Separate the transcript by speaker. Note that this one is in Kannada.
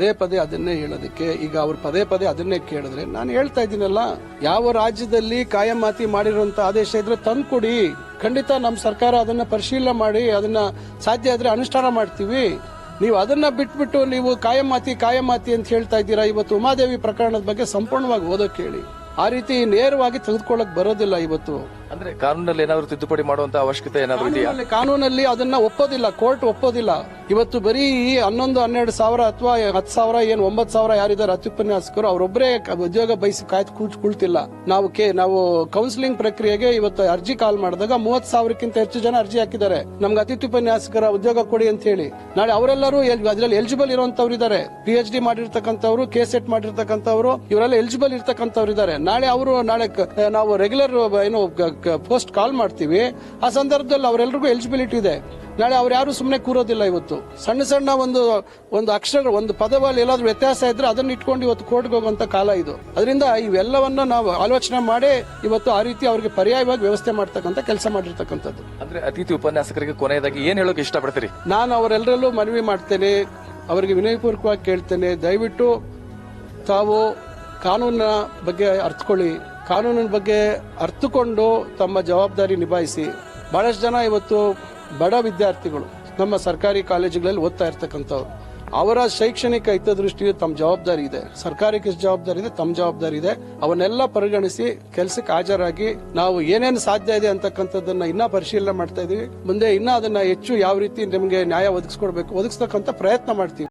Speaker 1: ಪದೇ ಪದೇ ಅದನ್ನೇ ಹೇಳೋದಕ್ಕೆ ಈಗ ಅವ್ರು ಪದೇ ಪದೇ ಅದನ್ನೇ ಕೇಳಿದ್ರೆ ನಾನು ಹೇಳ್ತಾ ಇದ್ದೀನಲ್ಲ ಯಾವ ರಾಜ್ಯದಲ್ಲಿ ಕಾಯಮಾತಿ ಮಾಡಿರುವಂತ ಆದೇಶ ಇದ್ರೆ ತಂದ್ಕೊಡಿ. ಖಂಡಿತ ನಮ್ಮ ಸರ್ಕಾರ ಅದನ್ನ ಪರಿಶೀಲನೆ ಮಾಡಿ ಅದನ್ನ ಸಾಧ್ಯ ಆದ್ರೆ ಅನುಷ್ಠಾನ ಮಾಡ್ತೀವಿ. ನೀವು ಅದನ್ನ ಬಿಟ್ಬಿಟ್ಟು ನೀವು ಕಾಯಮಾತಿ ಕಾಯಮಾತಿ ಅಂತ ಹೇಳ್ತಾ ಇದ್ದೀರಾ ಇವತ್ತು ಉಮಾದೇವಿ ಪ್ರಕರಣದ ಬಗ್ಗೆ ಸಂಪೂರ್ಣವಾಗಿ ಓದೋಕೆ ಹೇಳಿ. ಆ ರೀತಿ ನೇರವಾಗಿ ತೆಗೆದುಕೊಳ್ಳಕ್ ಬರೋದಿಲ್ಲ ಇವತ್ತು.
Speaker 2: ಅಂದ್ರೆ ಕಾನೂನಲ್ಲಿ ಏನಾದ್ರು ತಿದ್ದುಪಡಿ ಮಾಡುವಂತ ಅವಶ್ಯಕತೆ ಏನಾದ್ರು
Speaker 1: ಕಾನೂನಲ್ಲಿ ಅದನ್ನ ಒಪ್ಪೋದಿಲ್ಲ ಕೋರ್ಟ್ ಒಪ್ಪೋದಿಲ್ಲ. ಇವತ್ತು ಬರೀ ಹನ್ನೊಂದು, ಹನ್ನೆರಡು ಸಾವಿರ ಅಥವಾ ಹತ್ತು ಸಾವಿರ, ಏನು ಒಂಬತ್ತು ಸಾವಿರ ಯಾರಿದ್ದಾರೆ ಅತ್ಯುಪನ್ಯಾಸಕರು ಅವರೊಬ್ಬರೇ ಉದ್ಯೋಗ ಬಯಸಿ ಕಾಯ್ದು ಕುಳ್ತಿಲ್ಲ. ನಾವು ಕೆ, ನಾವು ಕೌನ್ಸಿಲಿಂಗ್ ಪ್ರಕ್ರಿಯೆಗೆ ಇವತ್ತು ಅರ್ಜಿ ಕಾಲ್ ಮಾಡಿದಾಗ ಮೂವತ್ ಸಾವಿರಕ್ಕಿಂತ ಹೆಚ್ಚು ಜನ ಅರ್ಜಿ ಹಾಕಿದ್ದಾರೆ. ನಮ್ಗೆ ಅತಿಥಿಪನ್ಯಾಸಕರ ಉದ್ಯೋಗ ಕೊಡಿ ಅಂತ ಹೇಳಿ. ನಾಳೆ ಅವರೆಲ್ಲರೂ ಅದರಲ್ಲಿ ಎಲಿಜಿಬಲ್ ಇರುವಂತವ್ರು ಇದ್ದಾರೆ. ಪಿ ಎಚ್ ಡಿ ಮಾಡಿರ್ತಕ್ಕಂಥವ್ರು ಕೆ ಸೆಟ್ ಮಾಡಿರ್ತಕ್ಕಂಥವ್ರು, ಇವರೆಲ್ಲ ಎಲಿಜಿಬಲ್ ಇರ್ತಕ್ಕಂಥವ್ರು ಇದ್ದಾರೆ. ನಾಳೆ ಅವರು, ನಾಳೆ ನಾವು ರೆಗ್ಯುಲರ್ ಏನು ಪೋಸ್ಟ್ ಕಾಲ್ ಮಾಡ್ತೀವಿ. ಆ ಸಂದರ್ಭದಲ್ಲಿ ಅವರೆಲ್ಲರಿಗೂ ಎಲಿಜಿಬಿಲಿಟಿ ಇದೆ. ನಾಳೆ ಅವ್ರು ಯಾರು ಸುಮ್ಮನೆ ಕೂರೋದಿಲ್ಲ ಇವತ್ತು. ಸಣ್ಣ ಸಣ್ಣ ಒಂದು ಒಂದು ಅಕ್ಷರ ಒಂದು ಪದವಲ್ಲಿ ಎಲ್ಲಾದ್ರೂ ವ್ಯತ್ಯಾಸ ಇದ್ರೆ ಅದನ್ನ ಇಟ್ಕೊಂಡು ಇವತ್ತು ಕೋರ್ಟ್ಗೆ ಹೋಗುವಂತ ಕಾಲ ಇದು. ಅದರಿಂದ ಇವೆಲ್ಲವನ್ನ ನಾವು ಆಲೋಚನೆ ಮಾಡಿ ಇವತ್ತು ಆ ರೀತಿ ಅವರಿಗೆ ಪರ್ಯಾಯವಾಗಿ ವ್ಯವಸ್ಥೆ ಮಾಡ್ತಕ್ಕಂಥ ಕೆಲಸ ಮಾಡಿರ್ತಕ್ಕಂಥದ್ದು.
Speaker 2: ಅಂದ್ರೆ ಅತಿಥಿ ಉಪನ್ಯಾಸಕರಿಗೆ ಕೊನೆಯದಾಗಿ ಏನ್ ಹೇಳೋಕೆ ಇಷ್ಟಪಡ್ತೀರಿ?
Speaker 1: ನಾನು ಅವರೆಲ್ಲರಲ್ಲೂ ಮನವಿ ಮಾಡ್ತೇನೆ ಅವರಿಗೆ ವಿನಯಪೂರ್ವಕವಾಗಿ ಕೇಳ್ತೇನೆ ದಯವಿಟ್ಟು ತಾವು ಕಾನೂನಿನ ಬಗ್ಗೆ ಅರ್ಥಕೊಳ್ಳಿ ಕಾನೂನಿನ ಬಗ್ಗೆ ಅರ್ಥಕೊಂಡು ತಮ್ಮ ಜವಾಬ್ದಾರಿ ನಿಭಾಯಿಸಿ. ಬಹಳಷ್ಟು ಜನ ಇವತ್ತು ಬಡ ವಿದ್ಯಾರ್ಥಿಗಳು ನಮ್ಮ ಸರ್ಕಾರಿ ಕಾಲೇಜುಗಳಲ್ಲಿ ಓದ್ತಾ ಇರ್ತಕ್ಕಂಥವ್ರು, ಅವರ ಶೈಕ್ಷಣಿಕ ಹಿತದೃಷ್ಟಿಯು ತಮ್ಮ ಜವಾಬ್ದಾರಿ ಇದೆ. ಸರ್ಕಾರಕ್ಕೆ ಜವಾಬ್ದಾರಿ ಇದೆ, ತಮ್ಮ ಜವಾಬ್ದಾರಿ ಇದೆ. ಅವನ್ನೆಲ್ಲ ಪರಿಗಣಿಸಿ ಕೆಲಸಕ್ಕೆ ಹಾಜರಾಗಿ ನಾವು ಏನೇನು ಸಾಧ್ಯ ಇದೆ ಅಂತಕ್ಕಂಥದ್ದನ್ನ ಇನ್ನ ಪರಿಶೀಲನೆ ಮಾಡ್ತಾ ಇದೀವಿ. ಮುಂದೆ ಇನ್ನ ಅದನ್ನ ಹೆಚ್ಚು ಯಾವ ರೀತಿ ನಿಮಗೆ ನ್ಯಾಯ ಒದಗಿಸ್ಕೊಡ್ಬೇಕು, ಒದಗಿಸ್ತಕ್ಕಂಥ ಪ್ರಯತ್ನ ಮಾಡ್ತೀವಿ.